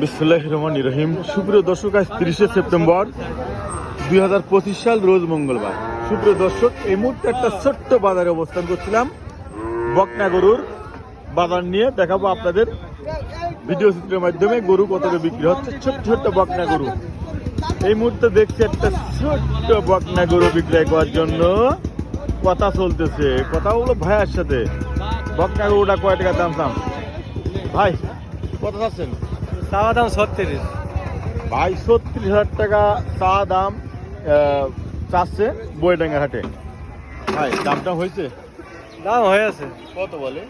বিসমুল্লাহ রহমান রহিম। সুপ্রিয় দর্শক, আজ তিরিশে সেপ্টেম্বর দুই হাজার পঁচিশ সাল, রোজ মঙ্গলবার। সুপ্রিয় দর্শক, এই মুহূর্তে একটা ছোট্ট বাজারে অবস্থান করছিলাম, বকনা গরুর বাজার নিয়ে। দেখাবো আপনাদের ভিডিও চিত্রের মাধ্যমে গরু কত বিক্রি হচ্ছে। ছোট্ট ছোট্ট বকনা গরু। এই মুহূর্তে দেখছি একটা ছোট্ট বকনা গরু বিক্রয় করার জন্য কথা চলতেছে। কথা হলো ভাইয়ের সাথে। বকনা গরুটা কয় টাকা দাম দাম ভাই কত চাচ্ছেন? চাওয়া দাম ছত্রিশ। ভাই ছত্রিশ হাজার টাকা চা দাম চাচ্ছে বইডাঙ্গার হাটে। ভাই দামটা হয়েছে? দাম হয়েছে কত বলে?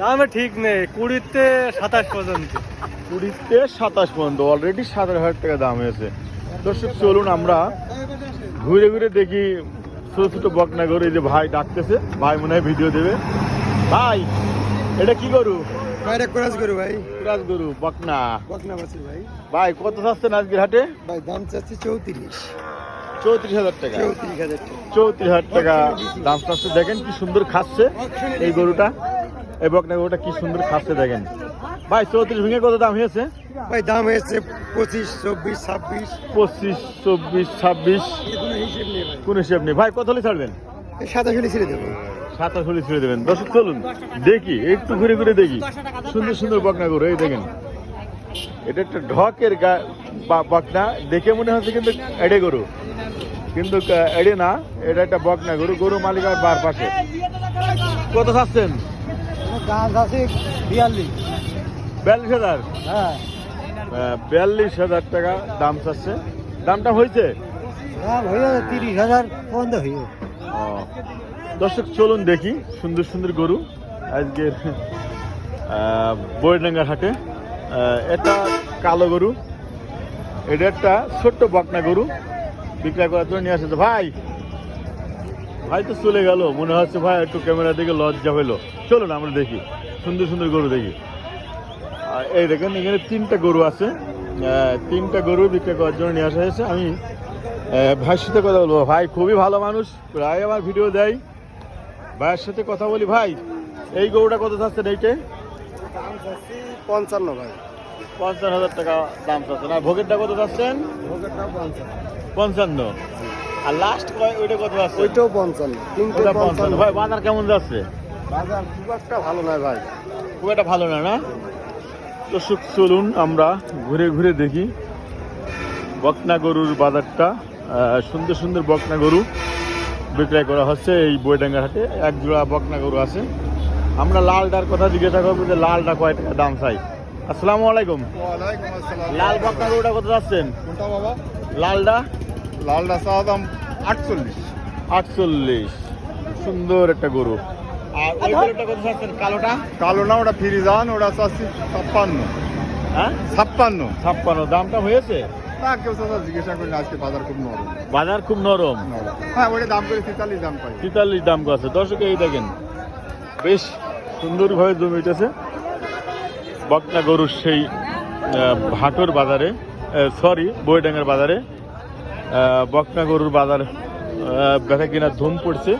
দামে ঠিক নেই কুড়িতে সাতাশ পর্যন্ত। কুড়িতে সাতাশ পর্যন্ত অলরেডি সাতাশ হাজার টাকা দাম হয়েছে। দর্শক চলুন আমরা ঘুরে ঘুরে দেখি ছোট ছোট বকনা গরু এই যে ভাই ডাকতেছে ভাই মনে হয় ভিডিও দেবে। ভাই এটা কি গরু? বাইরে ক্রাস করু ভাই। রাজ গরু বকনা। বকনা বাসি ভাই। ভাই কত চাচ্ছেন আজকের হাটে? ভাই দাম চাচ্ছি চৌত্রিশ। চৌত্রিশ হাজার টাকা। চৌত্রিশ হাজার টাকা। চৌত্রিশ হাজার টাকা। দাম চাচ্ছে দেখেন কি সুন্দর খাচ্ছে এই গরুটা। এই বকনা গরুটা কি সুন্দর খাচ্ছে দেখেন। ভাই চৌত্রিশ ভেঙে কত দাম হয়েছে? ভাই দাম হয়েছে পঁচিশ চব্বিশ ছাব্বিশ। পঁচিশ চব্বিশ ছাব্বিশ। কোনো হিসেব নেই ভাই। কোন হিসেব নেই। ভাই কত হলে ছাড়বেন? সাতাশ হলে ছেড়ে দেবো। সাতাশ হলে ছেড়ে দেবেন। দর্শক চলুন দেখি একটু ঘুরে ঘুরে দেখি। সুন্দর সুন্দর বকনা গরু এই দেখেন। এটা একটা ঢকের বকনা দেখে মনে হচ্ছে কিন্তু এড়ে গরু। কিন্তু এড়ে না এটা একটা বকনা গরু গরু মালিক আর বার পাশে। কত আছে বিয়াল্লিশ হাজার। হ্যাঁ। বিয়াল্লিশ হাজার টাকা দাম চাচ্ছে। দামটা হয়েছে? দাম হয়ে যাবে তিরিশ হাজার পর্যন্ত হয়ে দর্শক, চলুন দেখি, সুন্দর সুন্দর গরু আজকের বইডাঙ্গার হাটে। এটা কালো গরু, এটা একটা ছোট্ট বকনা গরু, বিক্রয় করার জন্য নিয়ে আসছে। ভাই ভাই তো চলে গেল, মনে হচ্ছে ভাই একটু ক্যামেরা দিকে লজ্জা হইল। চলুন, আমরা দেখি, সুন্দর সুন্দর গরু দেখি। এই দেখেন, এখানে তিনটা গরু আছে। তিনটা গরু বিক্রয় করার জন্য নিয়ে আসা হয়েছে। আমি ভাইয়ের সাথে কথা বলব। ভাই খুবই ভালো মানুষ প্রায় আমার ভিডিও দেয়। ভাইয়ের সাথে কথা বলি ভাই এই গরুটা কত চাচ্ছেন এইটে? চাচ্ছি পঞ্চান্ন ভাই। পঞ্চান্ন হাজার টাকা দাম চাচ্ছেন। আর ভোগেরটা কত চাচ্ছেন? পঞ্চান্ন। আর লাস্ট ওইটা কত আছে ওইটাও পঞ্চান্ন। তিনটে পঞ্চান্ন। ভাই বাজার কেমন যাচ্ছে? বাজার খুব একটা ভালো নয় ভাই। খুব একটা ভালো না না? দর্শক চলুন আমরা ঘুরে ঘুরে দেখি। বকনা গরুর বাজারটা। সুন্দর সুন্দর বকনা গরু বিক্রয় করা হচ্ছে এই বইডাঙ্গার হাটে। এক জোড়া বকনা গরু আছে। আমরা লালটার কথা জিজ্ঞাসা করব যে লালটা কয় টাকা দাম চাই। আসসালামু আলাইকুম। লাল বকনা গরুটা কত যাচ্ছেন? কোনটা বাবা? লালটা লালটা চা দাম আটচল্লিশ। আটচল্লিশ। সুন্দর একটা গরু। আর ওই গরুটা কত যাচ্ছেন? কালোটা? কালো না ওটা ফিরে যান ওটা চাচ্ছি ছাপ্পান্ন। হ্যাঁ? ছাপ্পান্ন। ছাপ্পান্ন। দামটা হয়েছে? না কেউ আজকে বাজার খুব নরম। বাজার খুব নরম। হ্যাঁ দাম করে তেতাল্লিশ দাম আছে। দর্শক এই দেখেন বেশ সুন্দরভাবে জমে উঠেছে। বকনা গরুর সেই হাটোর বাজারে সরি বইডাঙ্গার বাজারে বকনা গরুর বাজার দেখা কিনা ধুম পড়ছে।